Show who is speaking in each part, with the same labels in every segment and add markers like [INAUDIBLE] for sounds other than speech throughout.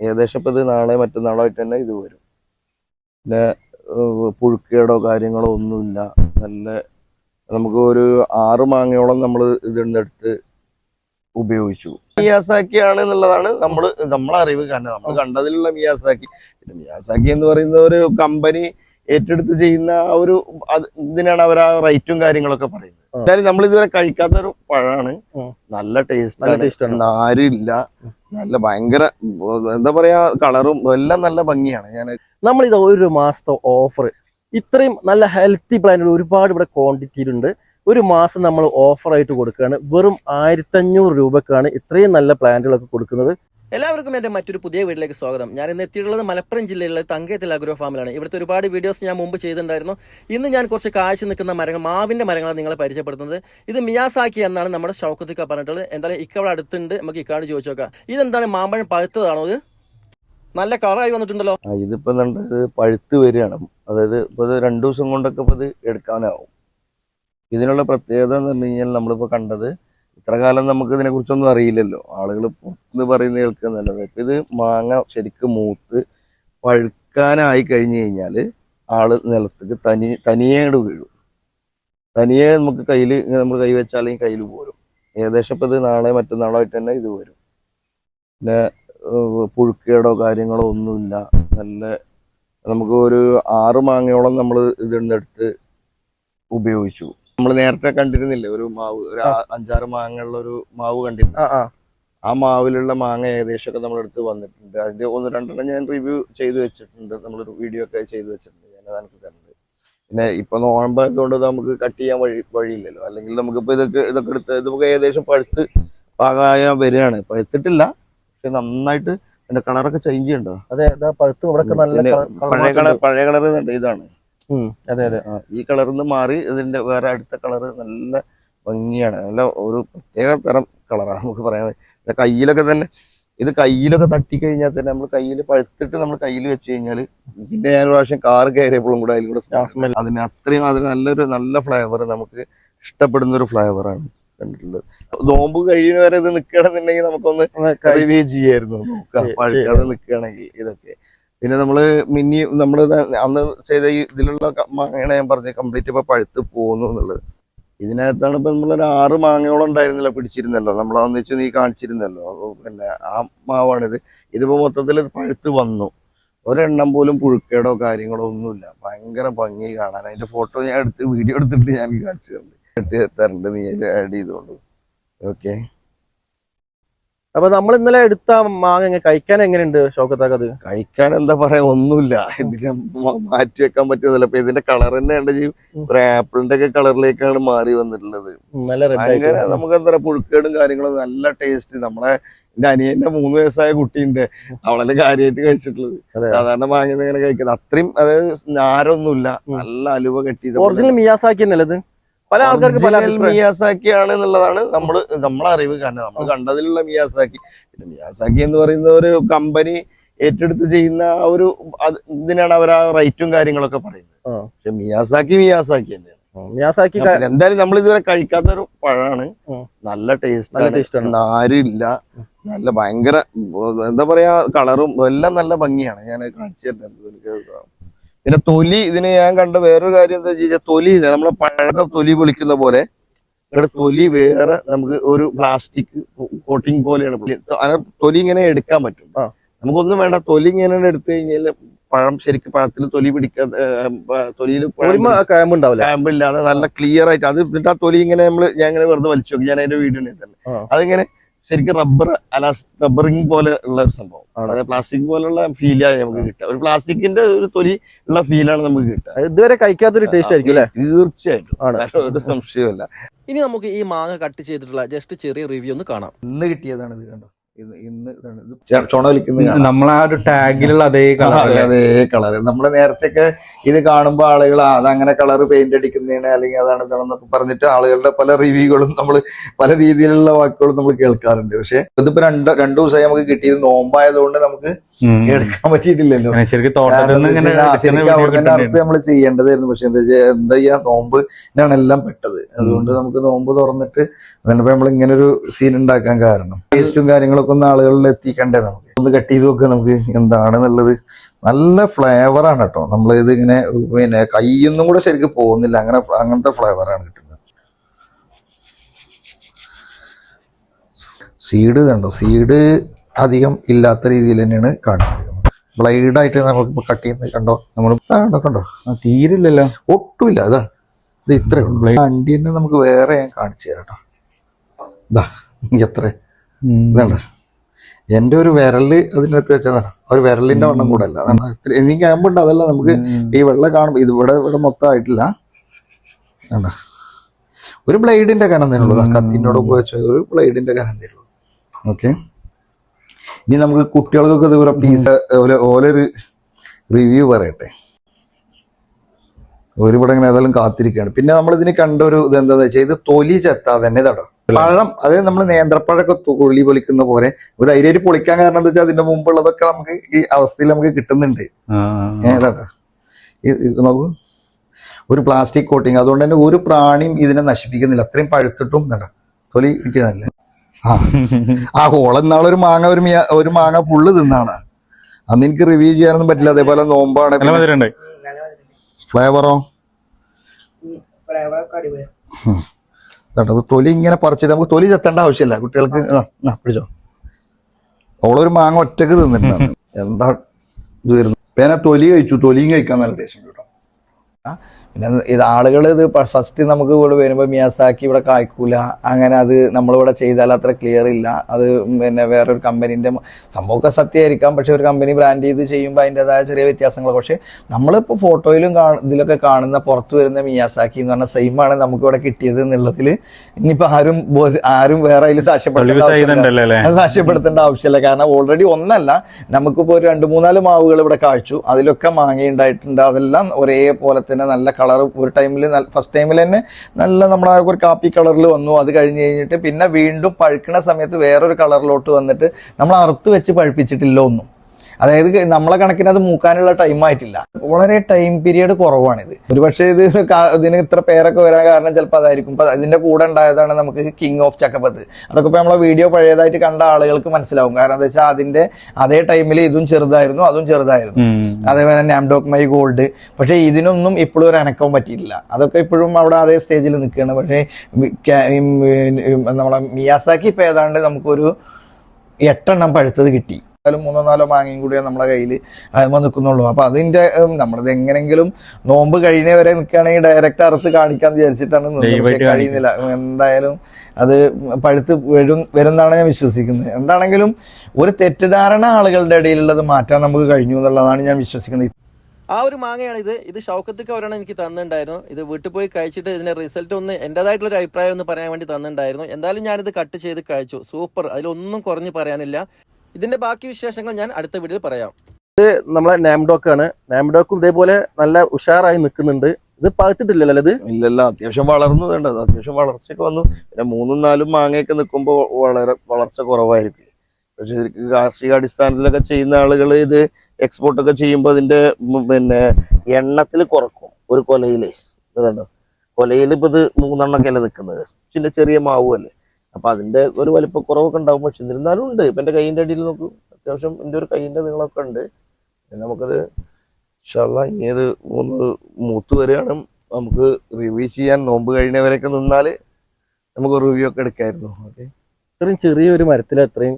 Speaker 1: ഏകദേശം ഇപ്പൊ ഇത് നാളെ മറ്റന്നാളോ ആയിട്ട് തന്നെ ഇത് വരും. പിന്നെ പുഴുക്കേടോ കാര്യങ്ങളോ ഒന്നുമില്ല. നല്ല നമുക്ക് ഒരു ആറ് മാങ്ങയോളം നമ്മൾ ഇതിനെടുത്ത് ഉപയോഗിച്ചു. മിയാസാക്കിയാണ് എന്നുള്ളതാണ് നമ്മൾ നമ്മളെ അറിവ് കാരണം നമ്മൾ കണ്ടതിലുള്ള മിയാസാക്കി. മിയാസാക്കി എന്ന് പറയുന്ന ഒരു കമ്പനി ഏറ്റെടുത്ത് ചെയ്യുന്ന ആ ഒരു ഇതിനാണ് അവർ ആ റേറ്റും കാര്യങ്ങളൊക്കെ പറയുന്നത്. എന്തായാലും നമ്മൾ ഇതുവരെ കഴിക്കാത്ത ഒരു പഴമാണ്. നല്ല ടേസ്റ്റ്
Speaker 2: ആരുമില്ല.
Speaker 1: നാരില്ല നല്ല ഭയങ്കര എന്താ പറയാ കളറും എല്ലാം നല്ല ഭംഗിയാണ്. ഞാൻ
Speaker 2: നമ്മൾ ഇത് ഒരു മാസത്തെ ഓഫർ ഇത്രയും നല്ല ഹെൽത്തി പ്ലാനുകൾ ഒരുപാട് ഇവിടെ ക്വാണ്ടിറ്റിയിലുണ്ട് ഒരു മാസം നമ്മൾ ഓഫറായിട്ട് കൊടുക്കുകയാണ്. വെറും ആയിരത്തഞ്ഞൂറ് രൂപക്കാണ് ഇത്രയും നല്ല പ്ലാന്റുകളൊക്കെ കൊടുക്കുന്നത്. എല്ലാവർക്കും എന്റെ മറ്റൊരു പുതിയ വീട്ടിലേക്ക് സ്വാഗതം. ഞാൻ ഇന്ന് എത്തിയിട്ടുള്ളത് മലപ്പുറം ജില്ലയിലെ തങ്കയത്തിൽ അഗ്രോ ഫാമിലാണ്. ഇവിടുത്തെ ഒരുപാട് വീഡിയോസ് ഞാൻ മുമ്പ് ചെയ്തിട്ടുണ്ടായിരുന്നു. ഇന്ന് ഞാൻ കുറച്ച് കാശ് നിൽക്കുന്ന മരങ്ങൾ മാവിന്റെ മരങ്ങളാണ് നിങ്ങളെ പരിചയപ്പെടുത്തുന്നത്. ഇത് മിയാസാക്കി എന്നാണ് നമ്മുടെ ഷൗക്കത്തിക്ക പറഞ്ഞിട്ടുള്ളത്. എന്തായാലും ഇക്കവിടെ അടുത്തുണ്ട്. നമുക്ക് ഇക്കാട് ചോദിച്ചു നോക്കാം. ഇതെന്താണ് മാമ്പഴം പഴുത്തതാണോ ഇത്? നല്ല കളറായി വന്നിട്ടുണ്ടല്ലോ.
Speaker 1: ഇതിപ്പോ പഴുത്ത് വരികയാണ്. അതായത് ഇപ്പോൾ രണ്ടു ദിവസം കൊണ്ടൊക്കെ ഇപ്പൊ ഇത് എടുക്കാനാവും. ഇതിനുള്ള പ്രത്യേകത എന്ന് പറഞ്ഞു കഴിഞ്ഞാൽ നമ്മളിപ്പോ കണ്ടത് ഇത്ര കാലം നമുക്ക് ഇതിനെ കുറിച്ചൊന്നും അറിയില്ലല്ലോ. ആളുകൾ പുറത്തുനിന്ന് പറയുന്ന കേൾക്കുന്നല്ലത് ഇപ്പൊ ഇത് മാങ്ങ ശരിക്കും മൂത്ത് പഴുക്കാനായി കഴിഞ്ഞു കഴിഞ്ഞാൽ ആൾ നിലത്തേക്ക് തനി തനിയേ വീഴും. തനിയെ നമുക്ക് കയ്യിൽ നമ്മൾ കൈ വെച്ചാൽ കയ്യിൽ പോരും. ഏകദേശം ഇപ്പൊ ഇത് നാളെ മറ്റന്നാളായിട്ട് തന്നെ ഇത് വരും. പിന്നെ പുഴുക്കേടോ കാര്യങ്ങളോ ഒന്നുമില്ല. നല്ല നമുക്ക് ഒരു ആറ് മാങ്ങയോളം നമ്മൾ ഇതെടുത്ത് ഉപയോഗിച്ചു. നമ്മൾ നേരത്തെ കണ്ടിരുന്നില്ലേ ഒരു മാവ് ഒരു ആ- അഞ്ചാറ് മാങ്ങയുള്ള ഒരു മാവ് കണ്ടിരുന്നു.
Speaker 2: ആ ആ.
Speaker 1: ആ മാവിലുള്ള മാങ്ങ ഏകദേശമൊക്കെ നമ്മളെടുത്ത് വന്നിട്ടുണ്ട്. അതിന്റെ ഒന്ന് രണ്ടെണ്ണം ഞാൻ റിവ്യൂ ചെയ്തു വെച്ചിട്ടുണ്ട്. നമ്മളൊരു വീഡിയോ ഒക്കെ ചെയ്തു വെച്ചിട്ടുണ്ട്. ഞാൻ എനിക്ക് തരുന്നത്. പിന്നെ ഇപ്പൊ നോമ്പായതുകൊണ്ട് നമുക്ക് കട്ട് ചെയ്യാൻ വഴി വഴിയില്ലല്ലോ. അല്ലെങ്കിൽ നമുക്കിപ്പോ ഇതൊക്കെ ഇതൊക്കെ എടുത്ത് ഇതൊക്കെ ഏകദേശം പഴുത്ത് പാകമായ വരികയാണ്. പഴുത്തിട്ടില്ല പക്ഷെ നന്നായിട്ട് അതിന്റെ കളറൊക്കെ ചേഞ്ച് ചെയ്യണ്ടോ?
Speaker 2: അതെ ഇതാ പഴുത്ത് ഇവിടെ നല്ല
Speaker 1: പിന്നെ
Speaker 2: കളർ- കളർ
Speaker 1: പഴയ കളർ പഴയ കളർ ഇതാണ്.
Speaker 2: അതെ അതെ.
Speaker 1: ആ, ഈ കളറിൽ നിന്ന് മാറി ഇതിന്റെ വേറെ അടുത്ത കളർ നല്ല ഭംഗിയാണ്. നല്ല ഒരു പ്രത്യേക തരം കളറാണ് നമുക്ക് പറയാൻ കയ്യിലൊക്കെ തന്നെ ഇത് കയ്യിലൊക്കെ തട്ടിക്കഴിഞ്ഞാൽ തന്നെ നമ്മൾ കയ്യിൽ പഴുത്തിട്ട് നമ്മൾ കയ്യിൽ വെച്ച് കഴിഞ്ഞാൽ ഇതിന്റെ ഞാൻ പ്രാവശ്യം കാർ കയറിയപ്പോഴും കൂടെ അതിൽ കൂടെ
Speaker 2: smell.
Speaker 1: അതിന് അത്രയും അതിന് നല്ലൊരു നല്ല ഫ്ലേവർ നമുക്ക് ഇഷ്ടപ്പെടുന്ന ഒരു ഫ്ലേവറാണ് കണ്ടിട്ടുള്ളത്. നോമ്പ് കഴിയുന്ന വരെ ഇത് നിൽക്കണമെന്നുണ്ടെങ്കിൽ നമുക്കൊന്ന് റിവ്യൂ ചെയ്യായിരുന്നു. നോക്കാം പഴുക്കാതെ നിൽക്കുകയാണെങ്കിൽ ഇതൊക്കെ. പിന്നെ നമ്മൾ മിനി നമ്മൾ അന്ന് ചെയ്ത ഈ ഇതിലുള്ള മാങ്ങയാണ് ഞാൻ പറഞ്ഞത് കംപ്ലീറ്റ് ഇപ്പൊ പഴുത്ത് പോകുന്നു എന്നുള്ളത്. ഇതിനകത്താണ് ഇപ്പൊ നമ്മളൊരു ആറ് മാങ്ങയോളം ഉണ്ടായിരുന്നല്ലോ പിടിച്ചിരുന്നല്ലോ. നമ്മൾ ഒന്നിച്ച് നീ കാണിച്ചിരുന്നല്ലോ. പിന്നെ ആ മാവാണിത്. ഇതിപ്പോ മൊത്തത്തിൽ പഴുത്ത് വന്നു. ഒരെണ്ണം പോലും പുഴുക്കേടോ കാര്യങ്ങളോ ഒന്നുമില്ല. ഭയങ്കര ഭംഗി കാണാൻ. അതിന്റെ ഫോട്ടോ ഞാൻ എടുത്ത് വീഡിയോ എടുത്തിട്ട് ഞാൻ കാണിച്ചു തരുന്നുണ്ട് എടുത്ത് നീ ആഡ് ചെയ്തോണ്ട് ഓക്കെ
Speaker 2: അപ്പൊ നമ്മൾ ഇന്നലെ എടുത്ത മാങ്ങ എങ്ങനെ കഴിക്കാൻ എങ്ങനെയുണ്ട് ഷോക്കത്താക്കത് അത്
Speaker 1: കഴിക്കാൻ എന്താ പറയാ ഒന്നുമില്ല. ഇതിനെ മാറ്റി വെക്കാൻ പറ്റുന്നില്ല. അപ്പൊ ഇതിന്റെ കളർ തന്നെ ഉണ്ട് ഒരു ആപ്പിളിന്റെ ഒക്കെ കളറിലേക്കാണ് മാറി വന്നിട്ടുള്ളത്. ഭയങ്കര നമുക്ക് എന്താ പറയാ പുഴുക്കേടും കാര്യങ്ങളും നല്ല ടേസ്റ്റ് നമ്മളെ എന്റെ അനിയന്റെ മൂന്ന് വയസ്സായ കുട്ടിയുണ്ട്. അവളെ കാര്യമായിട്ട് കഴിച്ചിട്ടുള്ളത്. സാധാരണ മാങ്ങ ഇങ്ങനെ കഴിക്കുന്നത് അത്രയും അതായത് ഞാരൊന്നുമില്ല നല്ല അലുവ കെട്ടി
Speaker 2: ഒറിജിനൽ മിയാസാക്കി പല ആൾക്കാർക്ക് പല
Speaker 1: മിയാസാക്കി ആണ് എന്നുള്ളതാണ് നമ്മൾ നമ്മളെ അറിവ്. കാരണം നമ്മൾ കണ്ടതിലുള്ള മിയാസാക്കി. പിന്നെ മിയാസാക്കി എന്ന് പറയുന്ന ഒരു കമ്പനി ഏറ്റെടുത്ത് ചെയ്യുന്ന ആ ഒരു ഇതിനാണ് അവർ ആ റൈറ്റും കാര്യങ്ങളൊക്കെ പറയുന്നത്. പക്ഷെ മിയാസാക്കി മിയാസാക്കി തന്നെയാണ്.
Speaker 2: മിയാസാക്കി
Speaker 1: എന്തായാലും നമ്മൾ ഇതുവരെ കഴിക്കാത്ത ഒരു പഴമാണ് നല്ല ടേസ്റ്റ് നാരില്ല നല്ല ഭയങ്കര എന്താ പറയാ കളറും എല്ലാം നല്ല ഭംഗിയാണ്. ഞാൻ കാണിച്ചു തരുന്നത് പിന്നെ തൊലി ഇതിന് ഞാൻ കണ്ട വേറൊരു കാര്യം എന്താ വെച്ചാൽ തൊലി ഇല്ല? നമ്മളെ പഴക തൊലി പൊളിക്കുന്ന പോലെ ഇവിടെ തൊലി വേറെ നമുക്ക് ഒരു പ്ലാസ്റ്റിക് കോട്ടിങ് പോലെയാണ്. തൊലി ഇങ്ങനെ എടുക്കാൻ പറ്റും. നമുക്കൊന്നും വേണ്ട തൊലി ഇങ്ങനെ എടുത്തു കഴിഞ്ഞാൽ പഴം ശരിക്കും പഴത്തിൽ തൊലി പിടിക്കാതെ തൊലിയിൽ
Speaker 2: ഒരുമ കാമ്പ് ഉണ്ടാവില്ല?
Speaker 1: ക്യാമ്പ് ഇല്ലാതെ നല്ല ക്ലിയർ ആയിട്ട് അത് എന്നിട്ട് ആ തൊലി ഇങ്ങനെ നമ്മൾ ഞാൻ ഇങ്ങനെ വെറുതെ വലിച്ചു നോക്കി. ഞാൻ അതിന്റെ വീഡിയോ തന്നെ. അതിങ്ങനെ ശരിക്കും റബ്ബർ അലാസ് റബ്ബറിങ് പോലെ ഉള്ള ഒരു സംഭവം.
Speaker 2: ആണ്.
Speaker 1: അതായത് പ്ലാസ്റ്റിക് പോലുള്ള ഫീലാണ് നമുക്ക് കിട്ടുക. ഒരു പ്ലാസ്റ്റിക്കിന്റെ ഒരു തൊലി ഉള്ള ഫീലാണ് നമുക്ക് കിട്ടുക.
Speaker 2: ഇതുവരെ കഴിക്കാത്തൊരു ടേസ്റ്റ് ആയിരിക്കും അല്ലെ?
Speaker 1: തീർച്ചയായിട്ടും. ഒരു സംശയമല്ല
Speaker 2: ഇനി നമുക്ക് ഈ മാങ്ങ കട്ട് ചെയ്തിട്ടുള്ള ജസ്റ്റ് ചെറിയ റിവ്യൂ ഒന്ന് കാണാം.
Speaker 1: ഇന്ന് കിട്ടിയതാണ് ഇത് കണ്ടോ? ഇന്ന് ചുണ.
Speaker 3: നമ്മളെ ആ ഒരു ടാഗിലുള്ള അതേ കളർ
Speaker 1: അതേ കളർ. നമ്മൾ നേരത്തെയൊക്കെ ഇത് കാണുമ്പോൾ ആളുകൾ അതങ്ങനെ കളർ പെയിന്റ് അടിക്കുന്നതാണ് അല്ലെങ്കിൽ അതാണ് ഇതാണെന്നൊക്കെ പറഞ്ഞിട്ട് ആളുകളുടെ പല റിവ്യൂകളും നമ്മൾ പല രീതിയിലുള്ള വാക്കുകളും നമ്മൾ കേൾക്കാറുണ്ട്. പക്ഷെ ഇതിപ്പോ രണ്ട് രണ്ടു ദിവസമായി നമുക്ക് കിട്ടിയത് നോമ്പായതുകൊണ്ട് നമുക്ക് എടുക്കാൻ പറ്റിയിട്ടില്ലല്ലോ.
Speaker 3: ശരിക്കും
Speaker 1: അവിടെ തന്നെ അർത്ഥം നമ്മൾ ചെയ്യേണ്ടതായിരുന്നു. പക്ഷെ എന്താ ചെയ്യാ എന്താ ചെയ്യാ നോമ്പ് ാണ് എല്ലാം പെട്ടത്. അതുകൊണ്ട് നമുക്ക് നോമ്പ് തുറന്നിട്ട് അതിനിപ്പോ നമ്മൾ ഇങ്ങനെ ഒരു സീൻ ഉണ്ടാക്കാൻ കാരണം. ടേസ്റ്റും കാര്യങ്ങളൊക്കെ കേൾക്കുന്ന ആളുകളിൽ എത്തിക്കണ്ടേ നമുക്ക്? ഒന്ന് കട്ട് ചെയ്ത് നോക്കുക നമുക്ക് എന്താണെന്നുള്ളത്. നല്ല ഫ്ലേവറാണ് കേട്ടോ. നമ്മൾ ഇത് ഇങ്ങനെ പിന്നെ കയ്യൊന്നും കൂടെ ശരിക്കും പോകുന്നില്ല. അങ്ങനെ അങ്ങനത്തെ ഫ്ലേവറാണ് കിട്ടുന്നത്. സീഡ് കണ്ടോ? സീഡ് അധികം ഇല്ലാത്ത രീതിയിൽ തന്നെയാണ് കാണുന്നത്. ബ്ലൈഡായിട്ട് നമുക്ക് കട്ട് ചെയ്യുന്നത് കണ്ടോ? നമ്മൾ കണ്ടോ കണ്ടോ?
Speaker 3: ആ, തീരില്ലല്ലോ.
Speaker 1: ഒട്ടുമില്ല. അതാ ഇത് ഇത്രേ ഉള്ളൂ. വണ്ടി തന്നെ നമുക്ക് വേറെ ഞാൻ കാണിച്ചു തരാം കേട്ടോ. ഇതാ എത്ര?
Speaker 3: ഉം.
Speaker 1: എന്റെ ഒരു വിരൽ അതിനകത്ത് വെച്ചതാണ് ഒരു വിരലിന്റെ വണ്ണം കൂടെ അല്ല ഇനി ക്യാമ്പുണ്ട് അതല്ല നമുക്ക് ഈ വെള്ളം കാണുമ്പോൾ ഇത് ഇവിടെ ഇവിടെ മൊത്തം ആയിട്ടില്ല. ഒരു ബ്ലേഡിന്റെ കനം തന്നെയുള്ളൂ കത്തിനോട് വെച്ച ഒരു ബ്ലേഡിന്റെ കനം തന്നെയുള്ളൂ ഓക്കെ. ഇനി നമുക്ക് കുട്ടികൾക്കൊക്കെ ഇതുപോലെ പീസ് ഓലൊരു റിവ്യൂ പറയട്ടെ. ഒരുപാട് ഇങ്ങനെ ഏതായാലും കാത്തിരിക്കുകയാണ്. പിന്നെ നമ്മൾ ഇതിന് കണ്ട ഒരു ഇത് എന്താണെന്ന് വെച്ചാൽ ഇത് തൊലി ചെത്താതെ തന്നെ ഇതാടോ പഴം അതായത് നമ്മൾ നേന്ത്രപ്പഴമൊക്കെ തുള്ളി പൊളിക്കുന്ന പോലെ ഒരു ധൈര്യമായിട്ട് പൊളിക്കാൻ കാരണം എന്താ വെച്ചാൽ അതിന്റെ മുമ്പുള്ളതൊക്കെ നമുക്ക് ഈ അവസ്ഥയിൽ നമുക്ക് കിട്ടുന്നുണ്ട്. നോക്കൂ. ഒരു പ്ലാസ്റ്റിക് കോട്ടിങ്. അതുകൊണ്ട് തന്നെ ഒരു പ്രാണിയും ഇതിനെ നശിപ്പിക്കുന്നില്ല. അത്രയും പഴുത്തിട്ടും വേണ്ട തൊലി കിട്ടിയതല്ല? ആ. ആ ഹോളെന്നാളൊരു മാങ്ങ ഒരു മിയ- ഒരു മാങ്ങ ഫുള്ള് തിന്നാണ്. അന്ന് എനിക്ക് റിവ്യൂ ചെയ്യാനൊന്നും പറ്റില്ല. അതേപോലെ നോമ്പാണ്.
Speaker 3: നല്ല മധുരണ്ട്
Speaker 1: ഫ്ലേവറോ
Speaker 4: ഫ്ലേവറൊക്കെ
Speaker 1: അത് തൊലി ഇങ്ങനെ പറിച്ചിട്ട് നമുക്ക് തൊലി ചെത്തേണ്ട ആവശ്യമില്ല. കുട്ടികൾക്ക് ആ, പിടിച്ചോ. അവളൊരു മാങ്ങ ഒറ്റയ്ക്ക് തിന്നിട്ടുണ്ടായിരുന്നു [LAUGHS] എന്താ ഇത് വരുന്നു പേന തൊലി കഴിച്ചു. തൊലിയും കഴിക്കാൻ നല്ല ടേസ്റ്റ് കേട്ടോ. ആ, പിന്നെ ഇത് ആളുകൾ ഇത് ഫസ്റ്റ് നമുക്ക് ഇവിടെ വരുമ്പോൾ മിയാസാക്കി ഇവിടെ കായ്ക്കൂല. അങ്ങനെ അത് നമ്മളിവിടെ ചെയ്താൽ അത്ര ക്ലിയർ ഇല്ല. അത് പിന്നെ വേറൊരു കമ്പനീന്റെ സംഭവമൊക്കെ സത്യമായിരിക്കാം പക്ഷേ ഒരു കമ്പനി ബ്രാൻഡ് ചെയ്ത് ചെയ്യുമ്പോൾ അതിന്റെതായ ചെറിയ വ്യത്യാസങ്ങൾ പക്ഷേ നമ്മളിപ്പോൾ ഫോട്ടോയിലും കാണ ഇതിലൊക്കെ കാണുന്ന പുറത്ത് വരുന്ന മിയാസാക്കി എന്ന് പറഞ്ഞ സെയിം ആണ് നമുക്ക് ഇവിടെ കിട്ടിയത് എന്നുള്ളതിൽ ഇനിയിപ്പോൾ ആരും ആരും വേറെ അതിൽ സാക്ഷ്യപ്പെടുത്തേണ്ട സാക്ഷ്യപ്പെടുത്തേണ്ട ആവശ്യമില്ല. കാരണം ഓൾറെഡി ഒന്നല്ല നമുക്കിപ്പോൾ ഒരു രണ്ട് മൂന്നാൽ മാവുകൾ ഇവിടെ കാഴ്ചു അതിലൊക്കെ മാങ്ങ ഉണ്ടായിട്ടുണ്ട് അതെല്ലാം ഒരേപോലെ തന്നെ നല്ല കളർ ഒരു ടൈമിൽ ഫസ്റ്റ് ടൈമിൽ തന്നെ നല്ല നമ്മുടെ ഒരു കാപ്പി കളറിൽ വന്നു. അത് കഴിഞ്ഞ് കഴിഞ്ഞിട്ട് പിന്നെ വീണ്ടും പഴുക്കണ സമയത്ത് വേറൊരു കളറിലോട്ട് വന്നിട്ട് നമ്മൾ അറുത്ത് വെച്ച് പഴുപ്പിച്ചിട്ടില്ല ഒന്നും. അതായത് നമ്മളെ കണക്കിന് അത് മൂക്കാനുള്ള ടൈം ആയിട്ടില്ല. വളരെ ടൈം പീരിയഡ് കുറവാണിത്. ഒരുപക്ഷെ ഇത് ഇതിന് ഇത്ര പേരൊക്കെ വരാൻ കാരണം ചിലപ്പോൾ അതായിരിക്കും. ഇപ്പൊ ഇതിന്റെ കൂടെ ഉണ്ടായതാണ് നമുക്ക് കിങ് ഓഫ് ചക്കപ്പത്ത് അതൊക്കെ ഇപ്പൊ നമ്മളെ വീഡിയോ പഴയതായിട്ട് കണ്ട ആളുകൾക്ക് മനസ്സിലാവും. കാരണം എന്താ വെച്ചാൽ അതിന്റെ അതേ ടൈമിൽ ഇതും ചെറുതായിരുന്നു അതും ചെറുതായിരുന്നു. അതേപോലെ തന്നെ ആംഡോക് മൈ ഗോൾഡ് പക്ഷേ ഇതിനൊന്നും ഇപ്പോഴും ഒരു അനക്കവും പറ്റിയില്ല അതൊക്കെ ഇപ്പോഴും അവിടെ അതേ സ്റ്റേജിൽ നിൽക്കുകയാണ്. പക്ഷേ നമ്മളെ മിയാസാക്കി ഇപ്പോൾ ഏതാണ്ട് നമുക്കൊരു എട്ടെണ്ണം പഴുത്തത് കിട്ടി. എന്തായാലും മൂന്നോ നാലോ മാങ്ങയും കൂടിയേ നമ്മളെ കയ്യിൽ അതുമ്പോൾ നിൽക്കുന്നുള്ളൂ. അപ്പോൾ അതിന്റെ നമ്മളത് എങ്ങനെങ്കിലും നോമ്പ് കഴിഞ്ഞ വരെ നിൽക്കുകയാണെങ്കിൽ ഡയറക്റ്റ് അറുത്ത് കാണിക്കാന്ന് വിചാരിച്ചിട്ടാണ് പക്ഷേ കഴിയുന്നില്ല. എന്തായാലും അത് പഴുത്ത് വരും വരുന്നതാണ് ഞാൻ വിശ്വസിക്കുന്നത്. എന്താണെങ്കിലും ഒരു തെറ്റിദ്ധാരണ ആളുകളുടെ ഇടയിലുള്ളത് മാറ്റാൻ നമുക്ക് കഴിഞ്ഞു എന്നുള്ളതാണ് ഞാൻ വിശ്വസിക്കുന്നത്.
Speaker 2: ആ ഒരു മാങ്ങയാണ് ഇത് ഇത് ഷൗക്കത്തേക്ക് അവരാണ് എനിക്ക് തന്നിട്ടുണ്ടായിരുന്നു. ഇത് വീട്ടിൽ പോയി കഴിച്ചിട്ട് ഇതിന്റെ റിസൾട്ട് ഒന്ന് എന്റെതായിട്ടുള്ള ഒരു അഭിപ്രായം ഒന്ന് പറയാൻ വേണ്ടി തന്നിട്ടുണ്ടായിരുന്നു. എന്തായാലും ഞാനിത് കട്ട് ചെയ്ത് കഴിച്ചു. സൂപ്പർ അതിലൊന്നും കുറഞ്ഞ് പറയാനില്ല. ഇതിന്റെ ബാക്കി വിശേഷങ്ങൾ ഞാൻ അടുത്ത വീഡിയോയിൽ പറയാം. ഇത് നമ്മളെ നാംഡോക്ക് ആണ്. നാംഡോക്കും ഇതേപോലെ നല്ല ഉഷാറായി നിൽക്കുന്നുണ്ട്. ഇത് പഴുത്തിട്ടില്ലല്ലോ ഇത്?
Speaker 1: ഇല്ലല്ല അത്യാവശ്യം വളർന്നു വേണ്ടത്. അത്യാവശ്യം വളർച്ചയൊക്കെ വന്നു. പിന്നെ മൂന്നും നാലും മാങ്ങയൊക്കെ നിൽക്കുമ്പോൾ വളരെ വളർച്ച കുറവായിരിക്കും. പക്ഷെ കാർഷിക അടിസ്ഥാനത്തിലൊക്കെ ചെയ്യുന്ന ആളുകൾ ഇത് എക്സ്പോർട്ട് ഒക്കെ ചെയ്യുമ്പോൾ അതിന്റെ പിന്നെ എണ്ണത്തിൽ കുറക്കും ഒരു കൊലയിൽ ഇതുണ്ടോ കൊലയിൽ ഇപ്പൊ ഇത് മൂന്നെണ്ണൊക്കെ അല്ലേ നിൽക്കുന്നത്. പിന്നെ ചെറിയ മാവും അല്ലേ അപ്പൊ അതിന്റെ ഒരു വലിപ്പക്കുറവൊക്കെ ഉണ്ടാവും. പക്ഷെ എന്നിരുന്നാലും ഉണ്ട്. ഇപ്പൊ എന്റെ കൈയിന്റെ അടിയിൽ നോക്കൂ. അത്യാവശ്യം എന്റെ ഒരു കൈയിന്റെ നിങ്ങളൊക്കെ ഉണ്ട്. നമുക്കത് ഇഷ്ടമുള്ള ഇനി അത് ഒന്ന് മൂത്ത് വരികയാണ്. നമുക്ക് റിവ്യൂ ചെയ്യാൻ നോമ്പ് കഴിഞ്ഞവരൊക്കെ നിന്നാൽ നമുക്ക് റിവ്യൂ ഒക്കെ എടുക്കായിരുന്നു. ഓക്കെ
Speaker 2: ഇത്രയും ചെറിയൊരു മരത്തിൽ അത്രയും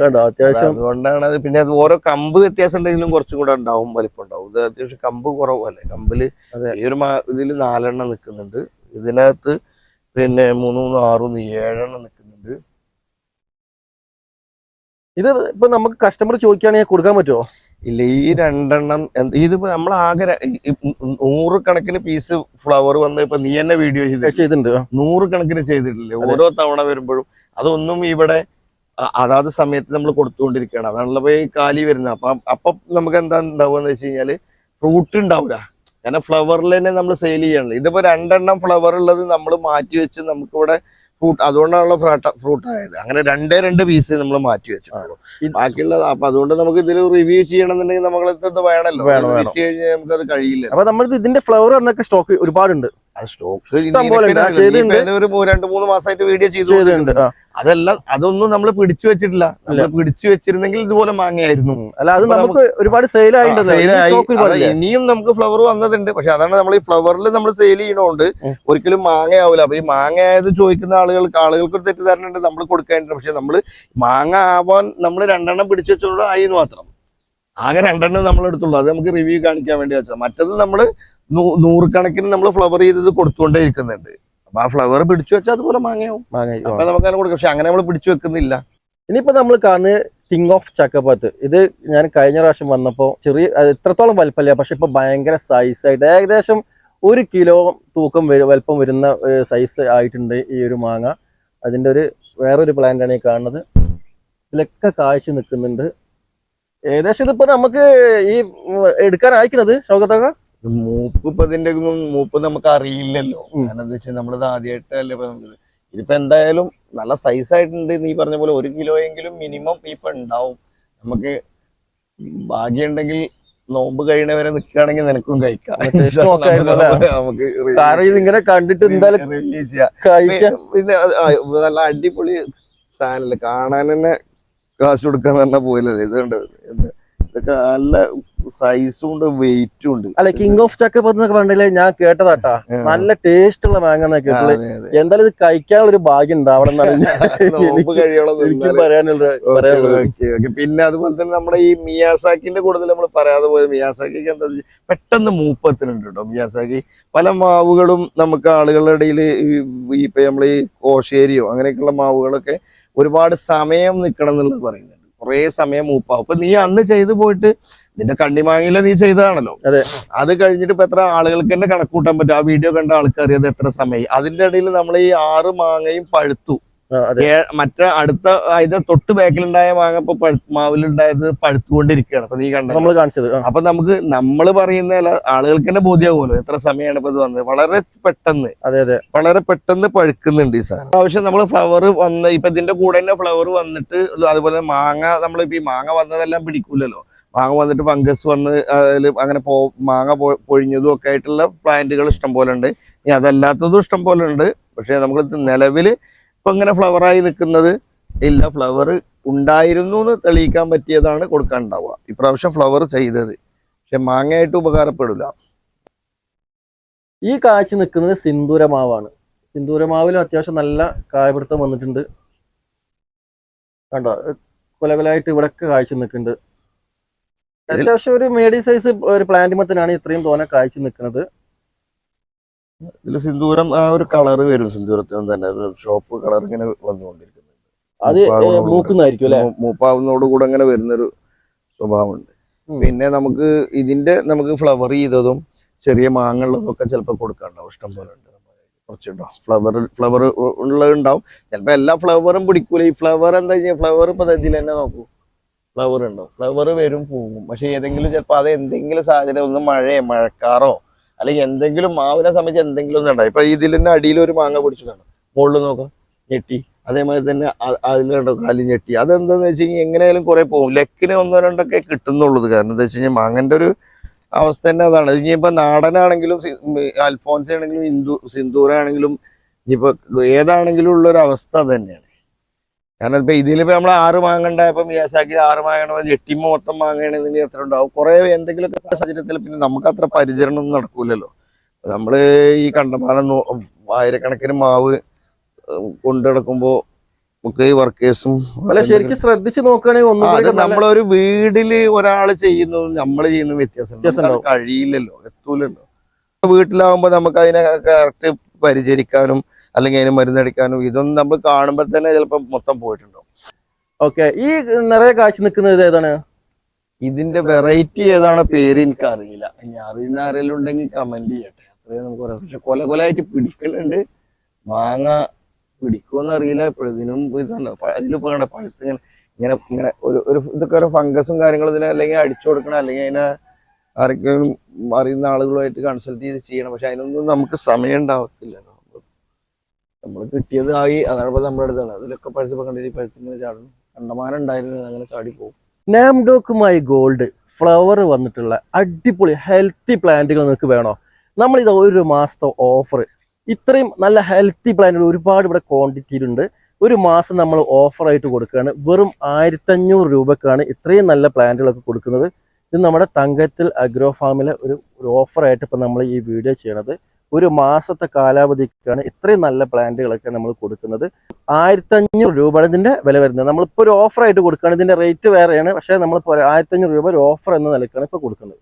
Speaker 2: കണ്ടോ അത്യാവശ്യം
Speaker 1: അതുകൊണ്ടാണ് അത് പിന്നെ അത് ഓരോ കമ്പ് വ്യത്യാസം ഉണ്ടെങ്കിലും കുറച്ചും കൂടെ ഉണ്ടാവും വലിപ്പം ഉണ്ടാവും. ഇത് അത്യാവശ്യം കമ്പ് കുറവല്ലേ?
Speaker 2: കമ്പിൽ
Speaker 1: ഈ ഒരു ഇതിൽ ഇതിൽ നാലെണ്ണം നിൽക്കുന്നുണ്ട്. ഇതിനകത്ത് പിന്നെ മൂന്ന് മൂന്ന് ആറ് മൂന്ന് ഏഴെണ്ണം നിൽക്കുന്നുണ്ട്.
Speaker 2: ഇത് ഇപ്പൊ നമുക്ക് കസ്റ്റമർ ചോദിക്കുകയാണെങ്കിൽ കൊടുക്കാൻ പറ്റുമോ
Speaker 1: ഇല്ല ഈ രണ്ടെണ്ണം ഇതിപ്പോ നമ്മൾ ആകെ ര- ഈ- ഈ നൂറ് കണക്കിന് പീസ് ഫ്ലവർ വന്ന് ഇപ്പൊ നീ എന്നെ വീഡിയോ ചെയ്ത്
Speaker 2: ചെയ്തിട്ടുണ്ട്.
Speaker 1: നൂറ് കണക്കിന് ചെയ്തിട്ടില്ലേ ഓരോ തവണ വരുമ്പോഴും അതൊന്നും ഇവിടെ അതാത് സമയത്ത് നമ്മൾ കൊടുത്തുകൊണ്ടിരിക്കുകയാണ്. അതാണല്ലോ ഈ കാലി വരുന്നത്. അപ്പൊ അപ്പൊ നമുക്ക് എന്താ ഉണ്ടാവുക എന്ന് വെച്ച് കഴിഞ്ഞാൽ ഫ്രൂട്ട് ഉണ്ടാവില്ല കാരണം ഫ്ലവറിൽ തന്നെ നമ്മൾ സെയിൽ ചെയ്യണം ഇതിപ്പോ രണ്ടെണ്ണം ഫ്ലവർ ഉള്ളത് നമ്മൾ മാറ്റി വെച്ച് നമുക്കിവിടെ ഫ്രൂട്ട് അതുകൊണ്ടാണല്ലോ ഫ്രൂട്ട് ആയത്. അങ്ങനെ രണ്ടേ രണ്ട് പീസ് നമ്മൾ മാറ്റി വെച്ചിട്ടുള്ളൂ. ബാക്കിയുള്ളത് അപ്പൊ അതുകൊണ്ട് നമുക്ക് ഇതിൽ റിവ്യൂ ചെയ്യണമെന്നുണ്ടെങ്കിൽ നമ്മളെ ഇത് വേണമല്ലോ. വിറ്റ് കഴിഞ്ഞാൽ നമുക്കത് കഴിയില്ല
Speaker 2: അപ്പൊ നമ്മൾ ഇതിന്റെ ഫ്ലവർ എന്നൊക്കെ സ്റ്റോക്ക് ഒരുപാടുണ്ട്.
Speaker 1: സ്റ്റോക്ക് ഒരു രണ്ട് മൂന്ന് മാസമായിട്ട് വീഡിയോ ചെയ്തു അതെല്ലാം അതൊന്നും നമ്മൾ പിടിച്ചു വെച്ചിട്ടില്ല. നമ്മൾ പിടിച്ചു വെച്ചിരുന്നെങ്കിൽ ഇതുപോലെ മാങ്ങയായിരുന്നു.
Speaker 2: അല്ല അത് നമുക്ക് ഒരുപാട് സെയിൽ ആയിട്ടുണ്ട്.
Speaker 1: ഇനിയും നമുക്ക് ഫ്ലവർ വന്നതുണ്ട്. പക്ഷെ അതാണ് നമ്മൾ ഈ ഫ്ലവറിൽ നമ്മൾ സെയിൽ ചെയ്യണോണ്ട്. ഒരിക്കലും മാങ്ങയാവില്ല അപ്പൊ ഈ മാങ്ങ ആയത് ചോദിക്കുന്ന ആളുകൾക്ക് ആളുകൾക്ക് ഒരു തെറ്റിദ്ധാരണ ഉണ്ട് നമ്മൾ കൊടുക്കാനുണ്ട് പക്ഷെ നമ്മൾ മാങ്ങ ആവാൻ നമ്മൾ രണ്ടെണ്ണം പിടിച്ചു വെച്ചോണ്ട് ആയി മാത്രം. ആകെ രണ്ടെണ്ണം നമ്മൾ എടുത്തുള്ളൂ അത് നമുക്ക് റിവ്യൂ കാണിക്കാൻ വേണ്ടി വെച്ചത്. മറ്റത് നമ്മൾ നൂറുകണക്കിന് നമ്മൾ ഫ്ലവർ ചെയ്തത് കൊടുത്തുകൊണ്ടേ ഇരിക്കുന്നുണ്ട്. അപ്പൊ ആ ഫ്ലവർ പിടിച്ചു വെച്ചാൽ അതുപോലെ മാങ്ങയാവും. അപ്പൊ നമുക്ക് അങ്ങനെ കൊടുക്കാം. പക്ഷെ അങ്ങനെ നമ്മൾ പിടിച്ചു വെക്കുന്നില്ല.
Speaker 2: ഇനിയിപ്പോ നമ്മൾ കാണുന്നത് കിങ് ഓഫ് ചക്കപ്പാത്ത് ഇത് ഞാൻ കഴിഞ്ഞ പ്രാവശ്യം വന്നപ്പോൾ ചെറിയ ഇത്രത്തോളം വലിപ്പമില്ല. പക്ഷെ ഇപ്പൊ ഭയങ്കര സൈസ് ആയിട്ട് ഏകദേശം ഒരു കിലോ തൂക്കം വലിപ്പം വരുന്ന സൈസ് ആയിട്ടുണ്ട് ഈ ഒരു മാങ്ങ. അതിന്റെ ഒരു വേറൊരു പ്ലാന്റ് ആണ് ഈ കാണുന്നത്. ഇതിലൊക്കെ കാഴ്ച നിൽക്കുന്നുണ്ട്. ഏകദേശം ഇതിപ്പോ നമുക്ക് ഈ എടുക്കാൻ അയക്കുന്നത് ഷൗകത്തൊക്കെ
Speaker 1: മൂപ്പ് ഇപ്പൊ ഇതിന്റെ മൂപ്പ് നമുക്ക് അറിയില്ലല്ലോ. കാരണം എന്താ വെച്ചാൽ നമ്മളിത് ആദ്യമായിട്ടല്ലേ ഇപ്പൊ നമുക്ക് ഇതിപ്പോ എന്തായാലും നല്ല സൈസ് ആയിട്ടുണ്ട് നീ പറഞ്ഞ പോലെ ഒരു കിലോ എങ്കിലും മിനിമം ഇപ്പൊ ഉണ്ടാവും നമുക്ക് ഭാഗ്യമുണ്ടെങ്കിൽ നോമ്പ് കഴിയണവരെ നിൽക്കുകയാണെങ്കിൽ നിനക്കും കഴിക്കാം? നമുക്ക്
Speaker 2: കാരണം ഇതിങ്ങനെ കണ്ടിട്ട് എന്തായാലും
Speaker 1: പിന്നെ നല്ല അടിപൊളി സാധനല്ലേ. കാണാൻ തന്നെ കാശ് കൊടുക്കാൻ തന്നെ പോയില്ലേ ഇതുണ്ട് ഇതൊക്കെ നല്ല സൈസും ഉണ്ട് വെയിറ്റും ഉണ്ട്.
Speaker 2: അല്ല കിങ് ഓഫ് ചക്ക എന്നൊക്കെ പറഞ്ഞില്ലേ? ഞാൻ കേട്ടതാട്ടാ. നല്ല ടേസ്റ്റ് ഉള്ള മാങ്ങ കേട്ടത്. എന്തായാലും ഇത് കഴിക്കാനുള്ള ഒരു ഭാഗ്യം ഉണ്ടാവണം. [LAUGHS]
Speaker 1: പിന്നെ അതുപോലെ തന്നെ നമ്മുടെ ഈ മിയാസാക്കിന്റെ കൂടുതൽ നമ്മൾ പറയാതെ പോയത് മിയാസാക്കിക്ക് എന്താ പെട്ടെന്ന് മൂപ്പത്തിനുണ്ട് കേട്ടോ മിയാസാക്കി. പല മാവുകളും നമുക്ക് ആളുകളുടെ ഇടയിൽ ഇപ്പൊ നമ്മൾ ഈ കോശേരിയോ അങ്ങനെയൊക്കെയുള്ള മാവുകളൊക്കെ ഒരുപാട് സമയം നിൽക്കണം എന്നുള്ളത് പറയുന്നുണ്ട്. കുറേ സമയം മൂപ്പാവും. അപ്പൊ നീ അന്ന് ചെയ്തു പോയിട്ട് നിന്റെ കണ്ണിമാങ്ങില നീ ചെയ്തതാണല്ലോ.
Speaker 2: അതെ.
Speaker 1: അത് കഴിഞ്ഞിട്ട് ഇപ്പൊ എത്ര ആളുകൾക്ക് തന്നെ കണക്കൂട്ടാൻ പറ്റും? ആ വീഡിയോ കണ്ട ആൾക്കാർ അത് എത്ര സമയം അതിന്റെ ഇടയിൽ നമ്മൾ ഈ ആറ് മാങ്ങയും പഴുത്തു. മറ്റേ അടുത്ത അതിന്റെ തൊട്ട് ബാക്കിലുണ്ടായ മാങ്ങ ഇപ്പൊ മാവിലുണ്ടായത് പഴുത്തുകൊണ്ടിരിക്കുകയാണ്. അപ്പൊ നീ കണ്ട.
Speaker 2: നമ്മൾ കാണിച്ചത്.
Speaker 1: അപ്പൊ നമുക്ക് നമ്മൾ പറയുന്ന ആളുകൾക്ക് തന്നെ ബോധ്യമാകുമല്ലോ എത്ര സമയമാണ് ഇപ്പൊ ഇത് വന്നത്. വളരെ പെട്ടെന്ന്
Speaker 2: അതെ അതെ.
Speaker 1: വളരെ പെട്ടെന്ന് പഴുക്കുന്നുണ്ട് ഈ സാധനം. ആവശ്യം നമ്മൾ ഫ്ലവർ വന്ന് ഇപ്പൊ ഇതിന്റെ കൂടെ തന്നെ ഫ്ലവർ വന്നിട്ട് അതുപോലെ മാങ്ങ നമ്മളിപ്പോ ഈ മാങ്ങ വന്നതെല്ലാം പിടിക്കൂലല്ലോ. മാങ്ങ വന്നിട്ട് ഫംഗസ് വന്ന് അതിൽ അങ്ങനെ പോ മാങ്ങ പൊഴിഞ്ഞതും ഒക്കെ ആയിട്ടുള്ള പ്ലാന്റുകൾ ഇഷ്ടം പോലെ ഉണ്ട്. ഇനി അതല്ലാത്തതും ഇഷ്ടം പോലെ ഉണ്ട്. പക്ഷേ നമ്മൾ നിലവിൽ ഇപ്പം ഇങ്ങനെ ഫ്ലവറായി നിൽക്കുന്നത് ഇല്ല. ഫ്ലവർ ഉണ്ടായിരുന്നു എന്ന് തെളിയിക്കാൻ പറ്റിയതാണ് കൊടുക്കാൻ ഉണ്ടാവുക ഇപ്രാവശ്യം ഫ്ലവർ ചെയ്തത്. പക്ഷെ മാങ്ങയായിട്ട് ഉപകാരപ്പെടില്ല.
Speaker 2: ഈ കാഴ്ച നിൽക്കുന്നത് സിന്ദൂരമാവാണ് സിന്ദൂരമാവിലും അത്യാവശ്യം നല്ല കായപിടുത്തം വന്നിട്ടുണ്ട്. കണ്ടോ? കൊലകൊലായിട്ട് ഇവിടൊക്കെ കാഴ്ച നിൽക്കുന്നുണ്ട്. അത്യാവശ്യം ഒരു മീഡിയം സൈസ് ഒരു പ്ലാന്റ് മത്തിനാണ് ഇത്രയും തോനെ കാഴ്ച നിൽക്കുന്നത്.
Speaker 1: ഇതിൽ സിന്ദൂരം ആ ഒരു കളർ വരും സിന്ദൂരത്തിനും തന്നെ. ഷോപ്പ് കളർ ഇങ്ങനെ വന്നുകൊണ്ടിരിക്കുന്നുണ്ട്.
Speaker 2: അത്
Speaker 1: മൂപ്പാവുന്നതോടുകൂടി.
Speaker 2: മൂക്കുന്നതായിരിക്കും അല്ലെ?
Speaker 1: മൂ- മൂപ്പാവുന്നതോട് കൂടെ അങ്ങനെ വരുന്നൊരു സ്വഭാവമുണ്ട്. പിന്നെ നമുക്ക് ഇതിന്റെ നമുക്ക് ഫ്ലവർ ചെയ്തതും ചെറിയ മാങ്ങളിലും ഒക്കെ ചിലപ്പോൾ കൊടുക്കാണ്ടാവും ഇഷ്ടം പോലെ ഉണ്ട് കുറച്ചുണ്ടോ ഫ്ലവർ ഫ്ലവർ ഉള്ളത് ഉണ്ടാവും. ചിലപ്പോൾ എല്ലാ ഫ്ലവറും പിടിക്കൂല. ഈ ഫ്ലവർ എന്താ വെച്ചാൽ ഫ്ലവർ ഇപ്പൊ ഇതിൽ തന്നെ നോക്കൂ. ഫ്ലവർ ഉണ്ടാവും ഫ്ലവർ വരും പോകും പക്ഷെ ഏതെങ്കിലും ചിലപ്പോൾ അത് എന്തെങ്കിലും സാഹചര്യം ഒന്ന് മഴയോ മഴക്കാറോ അല്ലെങ്കിൽ എന്തെങ്കിലും മാവിനെ സംബന്ധിച്ച് എന്തെങ്കിലും ഒന്നും ഉണ്ടാവും ഇപ്പൊ ഇതിലിന്റെ അടിയിൽ ഒരു മാങ്ങ പിടിച്ചിട്ടുണ്ട് മുകളിൽ നോക്കാം ഞെട്ടി. അതേമാതിരി തന്നെ അതിലുണ്ടോ കാലി ഞെട്ടി. അതെന്താന്ന് വെച്ച് കഴിഞ്ഞാൽ എങ്ങനെയായാലും കുറെ പോകും. ലെക്കിന് ഒന്നോ രണ്ടൊക്കെ കിട്ടുന്നുള്ളത് കാരണം എന്താ വെച്ച് കഴിഞ്ഞാൽ മാങ്ങന്റെ ഒരു അവസ്ഥ തന്നെ അതാണ്. ഇനിയിപ്പോ നാടനാണെങ്കിലും അൽഫോൻസ ആണെങ്കിലും ഹിന്ദു സിന്ദൂറാണെങ്കിലും ഇനിയിപ്പോ ഏതാണെങ്കിലും ഉള്ള ഒരു അവസ്ഥ തന്നെയാണ്. കാരണം ഇപ്പൊ ഇതിലിപ്പോ നമ്മൾ ആറ് മാങ്ങ ഇപ്പം മിയാസാക്കി ആറ് മാങ്ങ എട്ടിമ്മ മൊത്തം മാങ്ങയാണെങ്കിൽ എത്ര ഉണ്ടാവും? കുറെ എന്തെങ്കിലുമൊക്കെ സാഹചര്യത്തിൽ പിന്നെ നമുക്ക് അത്ര പരിചരണം ഒന്നും നടക്കൂലല്ലോ നമ്മൾ ഈ കണ്ടമാനം ആയിരക്കണക്കിന് മാവ് കൊണ്ടു നടക്കുമ്പോ നമുക്ക് ഈ വർക്കേഴ്സും
Speaker 2: ശരിക്കും ശ്രദ്ധിച്ചു നോക്കുകയാണെങ്കിൽ
Speaker 1: നമ്മളൊരു വീട്ടിൽ ഒരാൾ ചെയ്യുന്നതും നമ്മൾ ചെയ്യുന്ന വ്യത്യാസം. കഴിയില്ലല്ലോ എത്തൂലല്ലോ. വീട്ടിലാവുമ്പോ നമുക്ക് അതിനെ കറക്റ്റ് പരിചരിക്കാനും അല്ലെങ്കിൽ അതിന് മരുന്നടിക്കാനും ഇതൊന്നും നമ്മൾ കാണുമ്പോൾ തന്നെ ചിലപ്പോൾ മൊത്തം പോയിട്ടുണ്ടാവും.
Speaker 2: ഓക്കെ ഈ നിറയെ കാശ് നിൽക്കുന്നത് ഏതാണ്?
Speaker 1: ഇതിന്റെ വെറൈറ്റി ഏതാണ് പേര് എനിക്ക് അറിയില്ല ഇനി അറിയുന്ന ആരെങ്കിലും ഉണ്ടെങ്കിൽ കമന്റ് ചെയ്യട്ടെ. അത്രയും നമുക്ക് പറയാം. പക്ഷെ കൊല കൊലായിട്ട് പിടിക്കുന്നുണ്ട്. മാങ്ങ പിടിക്കുമെന്ന് അറിയില്ല. ഇതിനും ഇതുണ്ട് അതിൽ പോകണ്ട പഴുത്ത് ഇങ്ങനെ ഇങ്ങനെ ഇങ്ങനെ ഒരു ഒരു ഇതൊക്കെ ഒരു ഫംഗസും കാര്യങ്ങളും ഇതിനെ അല്ലെങ്കിൽ അടിച്ചു കൊടുക്കണം അല്ലെങ്കിൽ അതിനെ ആരെങ്കിലും അറിയുന്ന ആളുകളുമായിട്ട് കൺസൾട്ട് ചെയ്ത് ചെയ്യണം. പക്ഷെ അതിനൊന്നും നമുക്ക് സമയം ഉണ്ടാവത്തില്ലല്ലോ. നമ്മൾ കിട്ടിയത് ആയി അതാണ് നമ്മുടെ അടുത്താണ്. അതിലൊക്കെ പഴുത്ത് കണ്ടിട്ട് പഴുത്തിങ്ങനെ ചാടുന്നു. കണ്ടമാനം ഉണ്ടായിരുന്നു അങ്ങനെ ചാടി പോകും.
Speaker 2: നാംഡോക്കുമായി ഗോൾഡ് ഫ്ലവർ വന്നിട്ടുള്ള അടിപൊളി ഹെൽത്തി പ്ലാന്റുകൾ നിങ്ങൾക്ക് വേണോ? നമ്മൾ ഇത് ഒരു മാസത്തെ ഓഫർ ഇത്രയും നല്ല ഹെൽത്തി പ്ലാന്റുകൾ ഒരുപാട് ഇവിടെ ക്വാണ്ടിറ്റിയിലുണ്ട്. ഒരു മാസം നമ്മൾ ഓഫറായിട്ട് കൊടുക്കുകയാണ്. വെറും ആയിരത്തഞ്ഞൂറ് രൂപക്കാണ് ഇത്രയും നല്ല പ്ലാന്റുകളൊക്കെ കൊടുക്കുന്നത്. ഇത് നമ്മുടെ തങ്കത്തിൽ അഗ്രോ ഫാമിലെ ഒരു ഓഫറായിട്ട് ഇപ്പം നമ്മൾ ഈ വീഡിയോ ചെയ്യണത്. ഒരു മാസത്തെ കാലാവധിക്കാണ് ഇത്രയും നല്ല പ്ലാന്റുകളൊക്കെ നമ്മൾ കൊടുക്കുന്നത്. ആയിരത്തഞ്ഞൂറ് രൂപയാണ് ഇതിന്റെ വില വരുന്നത്. നമ്മളിപ്പോൾ ഒരു ഓഫറായിട്ട് കൊടുക്കുകയാണ്. ഇതിന്റെ റേറ്റ് വേറെയാണ്. പക്ഷേ നമ്മളിപ്പോൾ ആയിരത്തഞ്ഞൂറ് രൂപ ഒരു ഓഫർ എന്ന നിലക്കാണ് ഇപ്പോൾ കൊടുക്കുന്നത്.